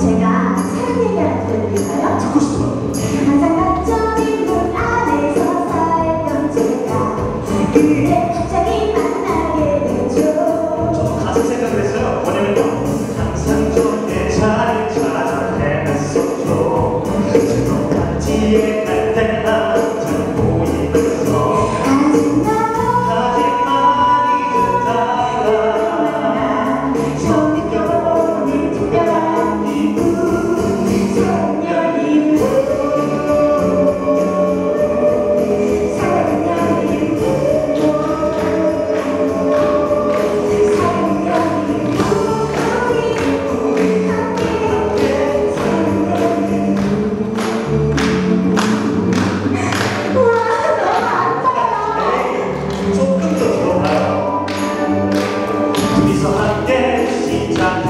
제가 사랑 얘기하나 들려드릴까요? 듣고 싶어요. 항상 낮잠이 문 안에서 살던 제가 그대 갑자기 만나게 되죠 저도 같은 생각을 했어요. 뭐냐면요. 항상 저의 자리 찾아 헤맸었죠. 새로운 단지에 갈 때나 잘 보이면서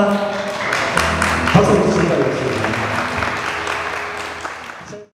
감사합니다. 박수 주시기 바랍니다.